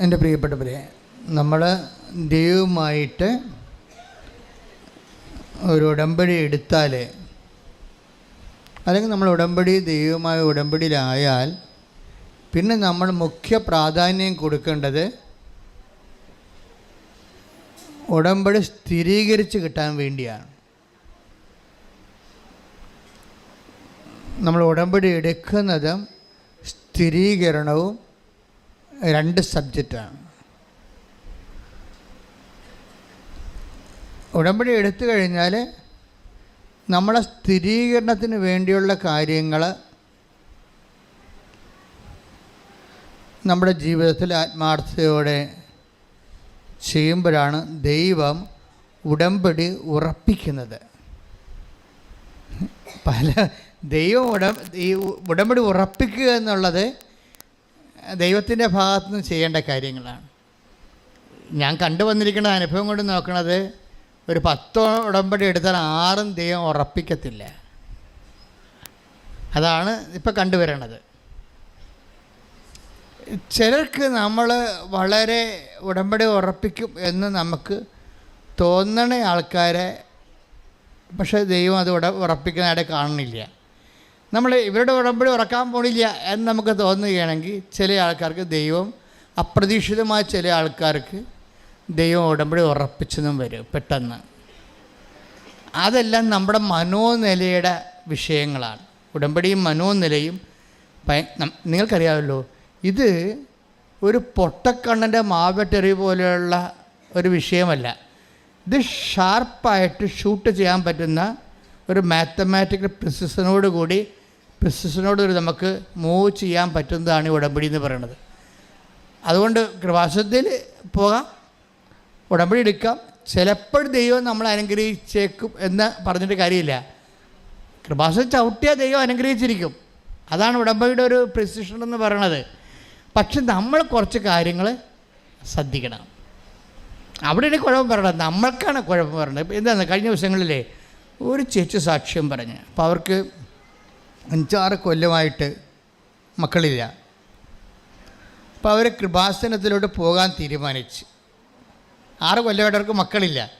എന്റെ പ്രിയപ്പെട്ടവരെ നമ്മൾ ദൈവമായിട്ട് ഒരു ഉടമ്പടി എടുത്താൽ അല്ലെങ്കിൽ നമ്മൾ ഉടമ്പടി ദൈവമായ ഉടമ്പടിയിലായാൽ പിന്നെ നമ്മൾ മുഖ്യ പ്രാധാന്യം കൊടുക്കേണ്ടത് ഉടമ്പടി സ്ഥിരീകരിച്ച് കിട്ടാൻ വേണ്ടിയാണ്. നമ്മൾ ഉടമ്പടി എടുക്കുന്നതും സ്ഥിരീകരണവും രണ്ട് സബ്ജക്റ്റാണ് ഉടമ്പടി എടുത്തു കഴിഞ്ഞാൽ നമ്മളെ സ്ഥിരീകരണത്തിന് വേണ്ടിയുള്ള കാര്യങ്ങൾ നമ്മുടെ ജീവിതത്തിൽ ആത്മാർത്ഥതയോടെ ചെയ്യുമ്പോഴാണ് ദൈവം ഉടമ്പടി ഉറപ്പിക്കുന്നത്. പല ദൈവം ഉടമ്പടി ഉറപ്പിക്കുക എന്നുള്ളത് ദൈവത്തിന്റെ ഭാഗത്തു നിന്ന് ചെയ്യേണ്ട കാര്യങ്ങളാണ്. ഞാൻ കണ്ടുവന്നിരിക്കുന്ന അനുഭവം കൊണ്ട് നോക്കണത് ഒരു പത്തോ ഉടമ്പടി എടുത്താൽ ആറും ദൈവം ഉറപ്പിക്കത്തില്ല. അതാണ് ഇപ്പം കണ്ടുവരണത് ചിലർക്ക് നമ്മൾ വളരെ ഉടമ്പടി ഉറപ്പിക്കും എന്ന് നമുക്ക് തോന്നണ ആൾക്കാരെ പക്ഷേ ദൈവം അത് ഉട ഉറപ്പിക്കുന്നതായിട്ട് കാണുന്നില്ല. നമ്മൾ ഇവരുടെ ഉടമ്പടി ഉറക്കാൻ പോണില്ല എന്ന് നമുക്ക് തോന്നുകയാണെങ്കിൽ ചില ആൾക്കാർക്ക് ദൈവം അപ്രതീക്ഷിതമായ ചില ആൾക്കാർക്ക് ദൈവം ഉടമ്പടി ഉറപ്പിച്ചെന്നും വരും പെട്ടെന്ന്. അതെല്ലാം നമ്മുടെ മനോനിലയുടെ വിഷയങ്ങളാണ്. ഉടമ്പടിയും മനോനിലയും നിങ്ങൾക്കറിയാമല്ലോ ഇത് ഒരു പൊട്ടക്കണ്ണന്റെ മാവെട്ടെറി പോലെയുള്ള ഒരു വിഷയമല്ല. ഇത് ഷാർപ്പായിട്ട് ഷൂട്ട് ചെയ്യാൻ പറ്റുന്ന ഒരു മാത്തമാറ്റിക്കൽ പ്രിസിഷനോട് കൂടി ഒരു നമുക്ക് മൂവ് ചെയ്യാൻ പറ്റുന്നതാണ് ഈ ഉടമ്പടി എന്ന് പറയുന്നത്. അതുകൊണ്ട് കൃപാസത്തിൽ പോകാം ഉടമ്പടി എടുക്കാം. ചിലപ്പോൾ ദൈവം നമ്മൾ അനുഗ്രഹിച്ചേക്കും എന്ന് പറഞ്ഞിട്ട് കാര്യമില്ല. കൃപാസനം ചവിട്ടിയാൽ ദൈവം അനുഗ്രഹിച്ചിരിക്കും. അതാണ് ഉടമ്പടിയുടെ ഒരു പ്രിസിഷൻ എന്ന് പറയണത്. പക്ഷെ നമ്മൾ കുറച്ച് കാര്യങ്ങൾ ശ്രദ്ധിക്കണം. അവിടെയാണ് കുഴപ്പം പറയണത് നമ്മൾക്കാണ് കുഴപ്പം പറയണത്. എന്താണ് കഴിഞ്ഞ ദിവസങ്ങളിലെ ഒരു ചേച്ചി സാക്ഷ്യം പറഞ്ഞ്. അപ്പോൾ അവർക്ക് അഞ്ചാറ് കൊല്ലമായിട്ട് മക്കളില്ല. അപ്പോൾ അവർ കൃപാസനത്തിലോട്ട് പോകാൻ തീരുമാനിച്ചു. ആറ് കൊല്ലമായിട്ട് അവർക്ക് മക്കളില്ല.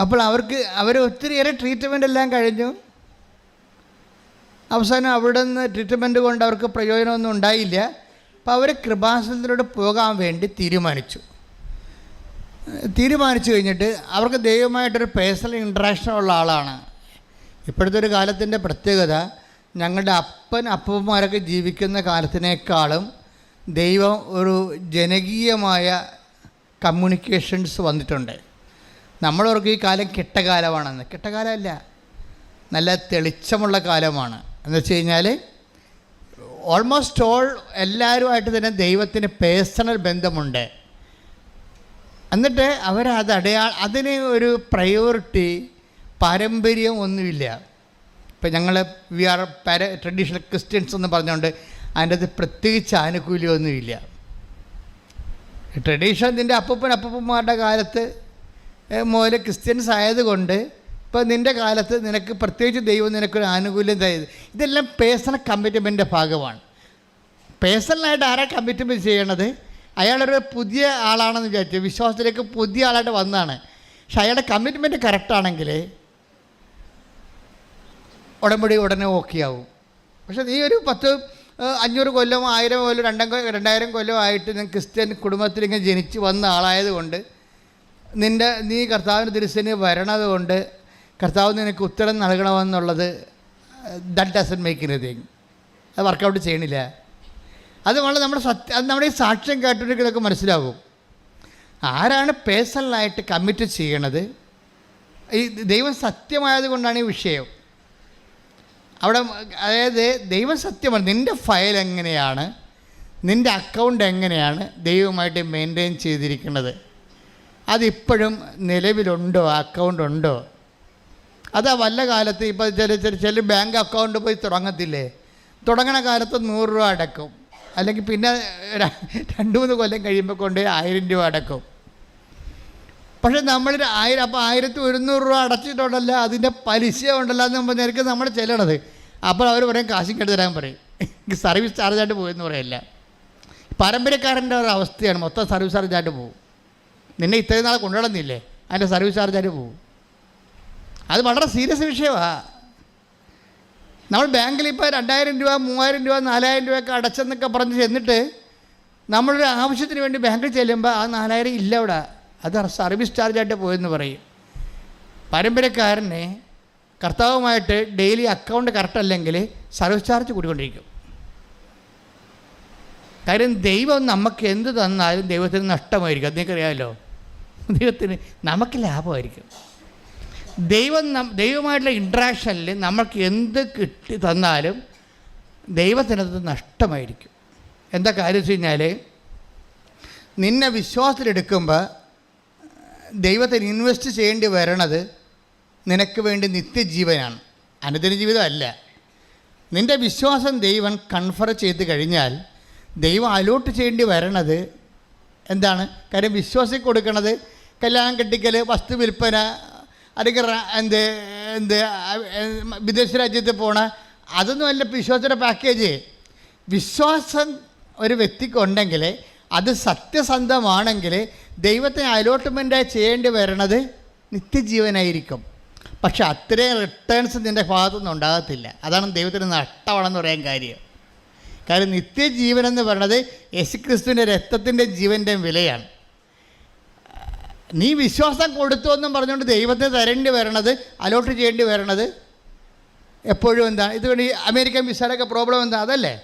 അപ്പോൾ അവർക്ക് അവർ ഒത്തിരിയേറെ ട്രീറ്റ്മെന്റ് എല്ലാം കഴിഞ്ഞു. അവസാനം അവിടെ നിന്ന് ട്രീറ്റ്മെന്റ് കൊണ്ട് അവർക്ക് പ്രയോജനമൊന്നും ഉണ്ടായില്ല. അപ്പോൾ അവർ കൃപാസനത്തിലോട്ട് പോകാൻ വേണ്ടി തീരുമാനിച്ചു. തീരുമാനിച്ചു കഴിഞ്ഞിട്ട് അവർക്ക് ദൈവമായിട്ടൊരു പേഴ്സണൽ ഇൻട്രാക്ഷൻ ഉള്ള ആളാണ്. ഇപ്പോഴത്തെ ഒരു കാലത്തിന്റെ പ്രത്യേകത ഞങ്ങളുടെ അപ്പൻ അപ്പന്മാരൊക്കെ ജീവിക്കുന്ന കാലത്തിനേക്കാളും ദൈവം ഒരു ജനകീയമായ കമ്മ്യൂണിക്കേഷൻസ് വന്നിട്ടുണ്ട്. നമ്മളവർക്ക് ഈ കാലം കിട്ടകാലമാണെന്ന്. കിട്ടകാലമല്ല നല്ല തെളിച്ചമുള്ള കാലമാണ്. എന്ന് വെച്ച് കഴിഞ്ഞാൽ ഓൾമോസ്റ്റ് ഓൾ എല്ലാവരുമായിട്ട് തന്നെ ദൈവത്തിന് പേഴ്സണൽ ബന്ധമുണ്ട്. എന്നിട്ട് അവരത് അടയാ അതിന് ഒരു പ്രയോറിറ്റി പാരമ്പര്യം ഒന്നുമില്ല. ഇപ്പം ഞങ്ങൾ വി ആർ പാര ട്രഡീഷണൽ ക്രിസ്ത്യൻസ് എന്ന് പറഞ്ഞുകൊണ്ട് അതിന്റെ അത് പ്രത്യേകിച്ച് ആനുകൂല്യമൊന്നുമില്ല ട്രഡീഷൻ നിന്റെ അപ്പൂപ്പൻ അപ്പൂപ്പന്മാരുടെ കാലത്ത് മുതൽ ക്രിസ്ത്യൻസ് ആയതുകൊണ്ട് ഇപ്പോൾ നിന്റെ കാലത്ത് നിനക്ക് പ്രത്യേകിച്ച് ദൈവം നിനക്കൊരു ആനുകൂല്യം തരുന്നത് ഇതെല്ലാം പേഴ്സണൽ കമ്മിറ്റ്മെന്റിന്റെ ഭാഗമാണ്. പേഴ്സണലായിട്ട് ആരാ കമ്മിറ്റ്മെന്റ് ചെയ്യണത്? അയാളൊരു പുതിയ ആളാണെന്ന് വിചാരിച്ചു വിശ്വാസത്തിലേക്ക് പുതിയ ആളായിട്ട് വന്നതാണ്. പക്ഷെ അയാളുടെ കമ്മിറ്റ്മെന്റ് കറക്റ്റാണെങ്കിൽ ഉടമ്പടി ഉടനെ ഓക്കെ ആവും. പക്ഷെ നീ ഒരു പത്ത് അഞ്ഞൂറ് കൊല്ലം ആയിരം കൊല്ലം രണ്ടാം രണ്ടായിരം കൊല്ലം ആയിട്ട് ഞാൻ ക്രിസ്ത്യൻ കുടുംബത്തിൽ ഇങ്ങനെ ജനിച്ച് വന്ന ആളായതുകൊണ്ട് നിന്റെ നീ കർത്താവിന് തിരുസേനി വരണത് കൊണ്ട് കർത്താവ് നിനക്ക് ഉത്തരം നൽകണമെന്നുള്ളത് ദറ്റ് ഡസൻ മേക്ക് എനിത്തിങ് അത് വർക്കൗട്ട് ചെയ്യണില്ല. അത് വളരെ നമ്മുടെ സത്യ അത് നമ്മുടെ ഈ സാക്ഷ്യം കേട്ടിട്ടൊക്കെ മനസ്സിലാകും ആരാണ് പേഴ്സണലായിട്ട് കമ്മിറ്റ് ചെയ്യണത്? ഈ ദൈവം സത്യമായത് കൊണ്ടാണ് ഈ വിഷയം. അവിടെ അതായത് ദൈവം സത്യമാണ് നിന്റെ ഫയൽ എങ്ങനെയാണ്? നിന്റെ അക്കൗണ്ട് എങ്ങനെയാണ് ദൈവമായിട്ട് മെയിന്റെയിൻ ചെയ്തിരിക്കുന്നത്? അതിപ്പോഴും നിലവിലുണ്ടോ? അക്കൗണ്ട് ഉണ്ടോ? അതാ വല്ല കാലത്ത് ഇപ്പോൾ ചില ചില ചില ബാങ്ക് അക്കൗണ്ട് പോയി തുടങ്ങത്തില്ലേ? തുടങ്ങണ കാലത്ത് നൂറ് രൂപ അടക്കും. അല്ലെങ്കിൽ പിന്നെ രണ്ട് മൂന്ന് കൊല്ലം കഴിയുമ്പോൾ കൊണ്ട് ആയിരം രൂപ അടക്കും. പക്ഷേ നമ്മൾ ആയിരം അപ്പോൾ ആയിരത്തി ഒരുന്നൂറ് രൂപ അടച്ചിട്ടുണ്ടല്ലോ അതിന്റെ പലിശ ഉണ്ടല്ലോ എന്ന് നിനക്ക് നമ്മൾ ചെല്ലണത്. അപ്പോൾ അവർ പറയും കാശും കെട്ടി തരാൻ പറയും. സർവീസ് ചാർജായിട്ട് പോയെന്ന് പറയില്ല. പരമ്പരക്കാരന്റെ ഒരു അവസ്ഥയാണ് മൊത്തം സർവീസ് ചാർജായിട്ട് പോകും. നിന്നെ ഇത്രയും നാളെ കൊണ്ടുവന്നില്ലേ? അതിന്റെ സർവീസ് ചാർജായിട്ട് പോകും. അത് വളരെ സീരിയസ് വിഷയമാണ് നമ്മൾ ബാങ്കിൽ ഇപ്പോൾ രണ്ടായിരം രൂപ മൂവായിരം രൂപ നാലായിരം രൂപയൊക്കെ അടച്ചെന്നൊക്കെ പറഞ്ഞ് ചെന്നിട്ട് നമ്മളൊരു ആവശ്യത്തിന് വേണ്ടി ബാങ്കിൽ ചെല്ലുമ്പോൾ ആ നാലായിരം ഇല്ല അവിടെ. അത് സർവീസ് ചാർജായിട്ട് പോയെന്ന് പറയും. പരമ്പരക്കാരനെ കർത്താവുമായിട്ട് ഡെയിലി അക്കൗണ്ട് കറക്റ്റ് അല്ലെങ്കിൽ സർവീസ് ചാർജ് കൂടിക്കൊണ്ടിരിക്കും. കാര്യം ദൈവം നമുക്ക് എന്ത് തന്നാലും ദൈവത്തിന് നഷ്ടമായിരിക്കും. അത് അറിയാമല്ലോ ദൈവത്തിന് നമുക്ക് ലാഭമായിരിക്കും. ദൈവം ദൈവമായിട്ടുള്ള ഇൻട്രാക്ഷനിൽ നമുക്ക് എന്ത് കിട്ടി തന്നാലും ദൈവത്തിനത് നഷ്ടമായിരിക്കും. എന്താ കാര്യം വെച്ച് കഴിഞ്ഞാൽ നിന്നെ വിശ്വാസത്തിലെടുക്കുമ്പോൾ ദൈവത്തിന് ഇൻവെസ്റ്റ് ചെയ്യേണ്ടി വരണത് നിനക്ക് വേണ്ടി നിത്യജീവനാണ്. അനുദിന ജീവിതമല്ല നിന്റെ വിശ്വാസം ദൈവം കൺഫർ ചെയ്ത് കഴിഞ്ഞാൽ ദൈവം അലോട്ട് ചെയ്യേണ്ടി വരണത് എന്താണ്? കാര്യം വിശ്വാസി കൊടുക്കണത് കല്യാണം കെട്ടിക്കൽ വസ്തു വിൽപ്പന അല്ലെങ്കിൽ എന്ത് എന്ത് വിദേശ രാജ്യത്ത് പോണ അതൊന്നും അല്ല വിശ്വാസത്തിന്റെ പാക്കേജ് വിശ്വാസം ഒരു വ്യക്തിക്കുണ്ടെങ്കിൽ അത് സത്യസന്ധമാണെങ്കിൽ ദൈവത്തെ അലോട്ട്മെന്റായി ചെയ്യേണ്ടി വരണത് നിത്യജീവനായിരിക്കും. പക്ഷെ അത്രയും റിട്ടേൺസ് നിന്റെ ഭാഗത്തുനിന്ന് ഉണ്ടാകത്തില്ല. അതാണ് ദൈവത്തിന് നഷ്ടമാണെന്ന് പറയാൻ കാര്യം. കാരണം നിത്യജീവൻ എന്ന് പറയുന്നത് യേശുക്രിസ്തുവിന്റെ രക്തത്തിന്റെ ജീവന്റെ വിലയാണ്. നീ വിശ്വാസം കൊടുത്തു എന്നും പറഞ്ഞുകൊണ്ട് ദൈവത്തെ തരേണ്ടി വരണത് അലോട്ട് ചെയ്യേണ്ടി വരണത് എപ്പോഴും എന്താ ഇതുകൊണ്ട് അമേരിക്കൻ വിസയുടെയൊക്കെ പ്രോബ്ലം എന്താ? അതല്ലേ?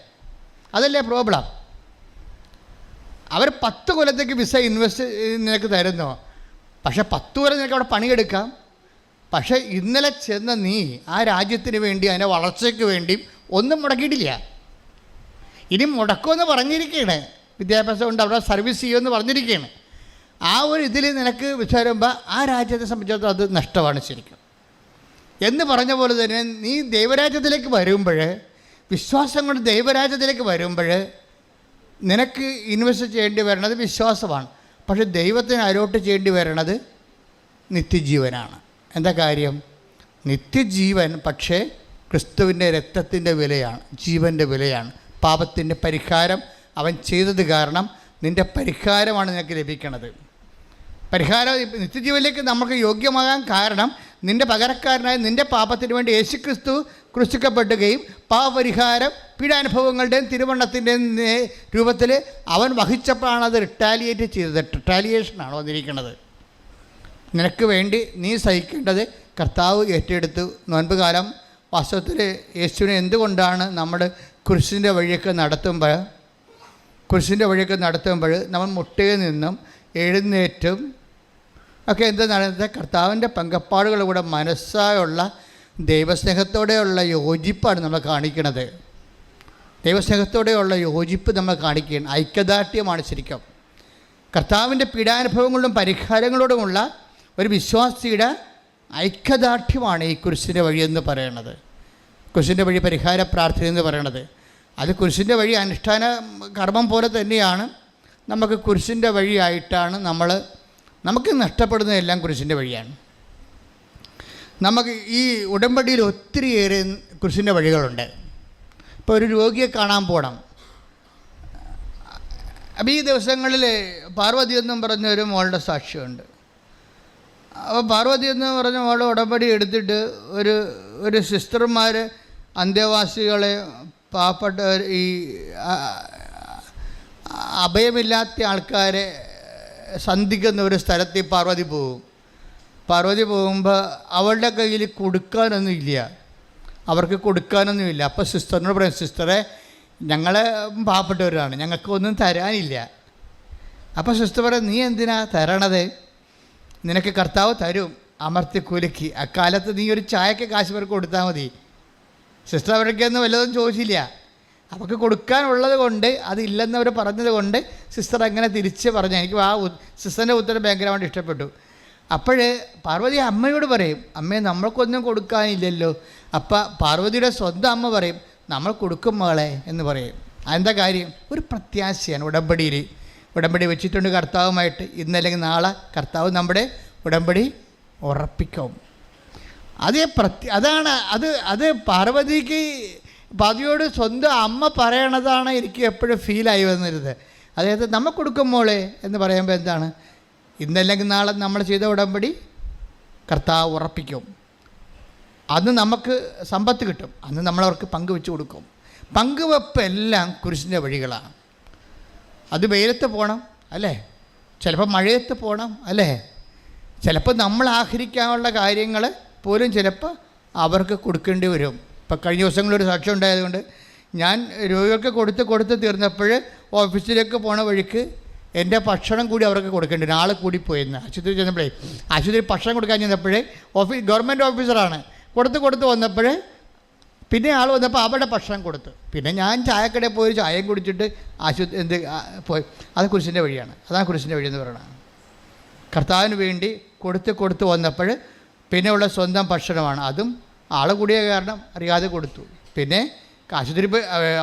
അതല്ലേ പ്രോബ്ലം അവർ പത്ത് കൊല്ലത്തേക്ക് വിസ ഇൻവെസ്റ്റ് നിനക്ക് തരുന്നു? പക്ഷേ പത്ത് കൊല്ലം നിനക്ക് അവിടെ പണിയെടുക്കാം. പക്ഷേ ഇന്നലെ ചെന്ന നീ ആ രാജ്യത്തിന് വേണ്ടി അതിന്റെ വളർച്ചയ്ക്ക് വേണ്ടി ഒന്നും മുടക്കിയിട്ടില്ല. ഇനി മുടക്കുമെന്ന് പറഞ്ഞിരിക്കുകയാണ്. വിദ്യാഭ്യാസം കൊണ്ട് അവിടെ സർവീസ് ചെയ്യുമെന്ന് പറഞ്ഞിരിക്കുകയാണ്. ആ ഒരു ഇതിൽ നിനക്ക് വിചാരുമ്പോൾ ആ രാജ്യത്തെ സംബന്ധിച്ചിടത്തോളം അത് നഷ്ടമാണ് ശരിക്കും. എന്ന് പറഞ്ഞ പോലെ തന്നെ നീ ദൈവരാജ്യത്തിലേക്ക് വരുമ്പോൾ വിശ്വാസം കൊണ്ട് ദൈവരാജ്യത്തിലേക്ക് വരുമ്പോൾ നിനക്ക് ഇൻവെസ്റ്റ് ചെയ്യേണ്ടി വരണത് വിശ്വാസമാണ്. പക്ഷെ ദൈവത്തിന് അലോട്ട് ചെയ്യേണ്ടി വരണത് നിത്യജീവനാണ്. എന്താ കാര്യം? നിത്യജീവൻ പക്ഷേ ക്രിസ്തുവിന്റെ രക്തത്തിന്റെ വിലയാണ് ജീവന്റെ വിലയാണ്. പാപത്തിന്റെ പരിഹാരം അവൻ ചെയ്തത് കാരണം നിന്റെ പരിഹാരമാണ് നിനക്ക് ലഭിക്കണത്. പരിഹാരം നിത്യജീവനിലേക്ക് നമുക്ക് യോഗ്യമാകാൻ കാരണം നിന്റെ പകരക്കാരനായ നിന്റെ പാപത്തിന് വേണ്ടി യേശുക്രിസ്തു ക്രൂശിക്കപ്പെടുകയും പാപപരിഹാരം പീഡാനുഭവങ്ങളുടെയും തിരുവണ്ണത്തിന്റെയും രൂപത്തിൽ അവൻ വഹിച്ചപ്പോഴാണ് അത് റിട്ടാലിയേറ്റ് ചെയ്തത്. റിട്ടാലിയേഷനാണ് വന്നിരിക്കുന്നത്. നിനക്ക് വേണ്ടി നീ സഹിക്കേണ്ടത് കർത്താവ് ഏറ്റെടുത്തു. നോൻപ് കാലം വാസ്തവത്തിൽ യേശുവിനെ എന്തുകൊണ്ടാണ് നമ്മൾ കുരിശിന്റെ വഴിയൊക്കെ നടത്തുമ്പോൾ കുരിശിന്റെ വഴിയൊക്കെ നടത്തുമ്പോൾ നമ്മൾ മുട്ടയിൽ നിന്നും എഴുന്നേറ്റും. ഒക്കെ എന്ത് നടന്നത്? കർത്താവിന്റെ പങ്കപ്പാടുകളുടെ മനസ്സായുള്ള ദൈവസ്നേഹത്തോടെയുള്ള യോജിപ്പാണ് നമ്മൾ കാണിക്കുന്നത്. ദൈവസ്നേഹത്തോടെയുള്ള യോജിപ്പ് നമ്മൾ കാണിക്കുകയാണ്. ഐക്യദാർഢ്യമാണ് ശരിക്കും. കർത്താവിന്റെ പീഡാനുഭവങ്ങളിലും പരിഹാരങ്ങളോടുമുള്ള ഒരു വിശ്വാസിയുടെ ഐക്യദാർഢ്യമാണ് ഈ കുരിശിന്റെ എന്ന് പറയുന്നത്. കുരിശിന്റെ വഴി പരിഹാര പ്രാർത്ഥന എന്ന് പറയുന്നത്. അത് കുരിശിന്റെ വഴി അനുഷ്ഠാന കർമ്മം പോലെ തന്നെയാണ് നമുക്ക് കുരിശിന്റെ വഴിയായിട്ടാണ് നമ്മൾ നമുക്ക് നഷ്ടപ്പെടുന്നതെല്ലാം കുരിശിന്റെ വഴിയാണ്. നമുക്ക് ഈ ഉടമ്പടിയിൽ ഒത്തിരിയേറെ കുരിശിന്റെ വഴികളുണ്ട്. ഇപ്പോൾ ഒരു രോഗിയെ കാണാൻ പോകണം അപ്പോൾ ഈ ദിവസങ്ങളിൽ പാർവതി എന്നും പറഞ്ഞ ഒരു മോളുടെ സാക്ഷ്യമുണ്ട് അപ്പോൾ പാർവതി എന്ന് പറഞ്ഞ മോളെ ഉടമ്പടി എടുത്തിട്ട് ഒരു ഒരു സിസ്റ്റർമാർ അന്തേവാസികളെ പാവപ്പെട്ട ഈ അഭയമില്ലാത്ത ആൾക്കാരെ സന്ധിക്കുന്ന ഒരു സ്ഥലത്ത് പാർവതി പോകും. പാർവതി പോകുമ്പോൾ അവളുടെ കയ്യിൽ കൊടുക്കാനൊന്നും ഇല്ല. അവർക്ക് കൊടുക്കാനൊന്നുമില്ല അപ്പോൾ സിസ്റ്ററിനോട് പറയും സിസ്റ്ററെ ഞങ്ങൾ പാവപ്പെട്ടവരാണ്. ഞങ്ങൾക്കൊന്നും തരാനില്ല. അപ്പോൾ സിസ്റ്റർ പറയും നീ എന്തിനാ തരണത്? നിനക്ക് കർത്താവ് തരും. അമർത്തി കുലുക്കി. അക്കാലത്ത് നീ ഒരു ചായക്ക് കാശ് പേർക്ക് കൊടുത്താൽ മതി. സിസ്റ്റർ അവരൊക്കെയൊന്നും വല്ലതും ചോദിച്ചില്ല. അവർക്ക് കൊടുക്കാനുള്ളത് കൊണ്ട് അതില്ലെന്നവർ പറഞ്ഞത് കൊണ്ട് സിസ്റ്റർ അങ്ങനെ തിരിച്ച് പറഞ്ഞു. എനിക്ക് ആ സിസ്റ്ററിന്റെ ഉത്തരം ഭയങ്കരമായിട്ട് ഇഷ്ടപ്പെട്ടു. അപ്പോഴ് പാർവതി അമ്മയോട് പറയും അമ്മേ നമ്മൾക്കൊന്നും കൊടുക്കാനില്ലല്ലോ. അപ്പം പാർവതിയുടെ സ്വന്തം അമ്മ പറയും നമ്മൾ കൊടുക്കും മകളെ എന്ന് പറയും. അതെന്താ കാര്യം? ഒരു പ്രത്യാശയാണ് ഉടമ്പടിയിൽ. ഉടമ്പടി വെച്ചിട്ടുണ്ട് കർത്താവുമായിട്ട്. ഇന്നല്ലെങ്കിൽ നാളെ കർത്താവ് നമ്മുടെ ഉടമ്പടി ഉറപ്പിക്കും. അതേ പ്രത്യ അതാണ് അത് അത് പാർവതിക്ക് പതിയോട് സ്വന്തം അമ്മ പറയണതാണ് എനിക്ക് എപ്പോഴും ഫീലായി വന്നിരുന്നത് അതായത് നമ്മൾ കൊടുക്കും കൊടുക്കുമ്പോളെ എന്ന് പറയുമ്പോൾ എന്താണ്? ഇന്നല്ലെങ്കിൽ നാളെ നമ്മൾ ചെയ്ത ഉടമ്പടി കർത്താവ് ഉറപ്പിക്കും. അന്ന് നമുക്ക് സമ്പത്ത് കിട്ടും. അന്ന് നമ്മളവർക്ക് പങ്കുവെച്ച് കൊടുക്കും. പങ്കുവെപ്പ് എല്ലാം കുരിശിന്റെ വഴികളാണ്. അത് വെയിലത്ത് പോകണം അല്ലേ? ചിലപ്പോൾ മഴയത്ത് പോകണം അല്ലേ? ചിലപ്പോൾ നമ്മൾ ആഹരിക്കാനുള്ള കാര്യങ്ങൾ പോലും ചിലപ്പോൾ അവർക്ക് കൊടുക്കേണ്ടി വരും. ഇപ്പം കഴിഞ്ഞ ദിവസങ്ങളൊരു സാക്ഷ്യം ഉണ്ടായതുകൊണ്ട് ഞാൻ രോഗികൾക്ക് കൊടുത്ത് കൊടുത്ത് തീർന്നപ്പോൾ ഓഫീസിലേക്ക് പോണ വഴിക്ക് എന്റെ ഭക്ഷണം കൂടി അവർക്ക് കൊടുക്കേണ്ടി വരും. കൂടി പോയിരുന്നു ആശുപത്രി ചെന്നപ്പോഴേ ആശുപത്രി ഭക്ഷണം കൊടുക്കാൻ ചെന്നപ്പോഴേ ഓഫീസ് ഗവൺമെന്റ് ഓഫീസറാണ്. കൊടുത്ത് കൊടുത്ത് വന്നപ്പോഴേ പിന്നെ ആൾ വന്നപ്പോൾ അവിടെ ഭക്ഷണം കൊടുത്തു. പിന്നെ ഞാൻ ചായക്കടയിൽ പോയി ചായയും കുടിച്ചിട്ട് ആശുപത്രി എന്ത് പോയി. അത് കുരിശിന്റെ വഴിയാണ്. അതാണ് കുരിശിന്റെ വഴി എന്ന് പറയുന്നത്. കർത്താവിന് വേണ്ടി കൊടുത്ത് കൊടുത്ത് വന്നപ്പോൾ പിന്നെ ഉള്ള സ്വന്തം ഭക്ഷണമാണ്. അതും ആൾ കൂടിയ കാരണം അറിയാതെ കൊടുത്തു. പിന്നെ ആശുപത്രി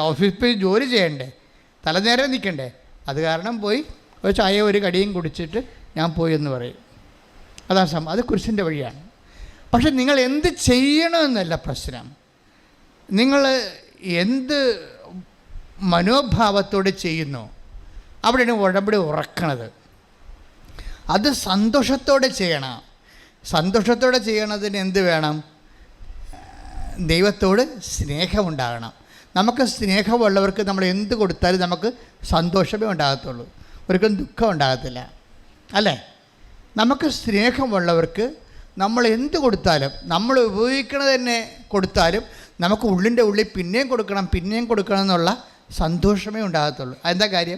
ഓഫീസിൽ പോയി ജോലി ചെയ്യണ്ടേ? തലനേരം നിൽക്കണ്ടേ? അത് കാരണം പോയി ഒരു ചായ ഒരു കടിയും കുടിച്ചിട്ട് ഞാൻ പോയി എന്ന് പറയും. അതാണ് സം അത് കുരിശിന്റെ വഴിയാണ്. പക്ഷെ നിങ്ങൾ എന്ത് ചെയ്യണമെന്നല്ല പ്രശ്നം. നിങ്ങൾ എന്ത് മനോഭാവത്തോടെ ചെയ്യുന്നു അവിടെയാണ് ഉടമ്പടി ഉറക്കണത്. അത് സന്തോഷത്തോടെ ചെയ്യണം. സന്തോഷത്തോടെ ചെയ്യണതിന് എന്ത് വേണം? ദൈവത്തോട് സ്നേഹമുണ്ടാകണം. നമുക്ക് സ്നേഹമുള്ളവർക്ക് നമ്മൾ എന്ത് കൊടുത്താലും നമുക്ക് സന്തോഷമേ ഉണ്ടാകത്തുള്ളൂ. ഒരിക്കലും ദുഃഖം ഉണ്ടാകത്തില്ല. അല്ലേ? നമുക്ക് സ്നേഹമുള്ളവർക്ക് നമ്മൾ എന്ത് കൊടുത്താലും നമ്മൾ ഉപയോഗിക്കണത് തന്നെ കൊടുത്താലും നമുക്ക് ഉള്ളിന്റെ ഉള്ളിൽ പിന്നെയും കൊടുക്കണം പിന്നെയും കൊടുക്കണം എന്നുള്ള സന്തോഷമേ ഉണ്ടാകത്തുള്ളൂ. അതെന്താ കാര്യം?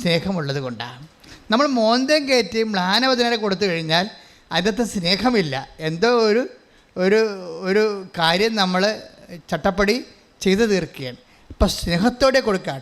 സ്നേഹമുള്ളത് കൊണ്ടാണ്. നമ്മൾ മോന്തം കയറ്റി മ്ലാനവചന കൊടുത്തു കഴിഞ്ഞാൽ അതിനകത്ത് സ്നേഹമില്ല. എന്തോ ഒരു ഒരു ഒരു കാര്യം നമ്മൾ ചട്ടപ്പടി ചെയ്തു തീർക്കുകയാണ്. ഇപ്പം സ്നേഹത്തോടെ കൊടുക്കാൻ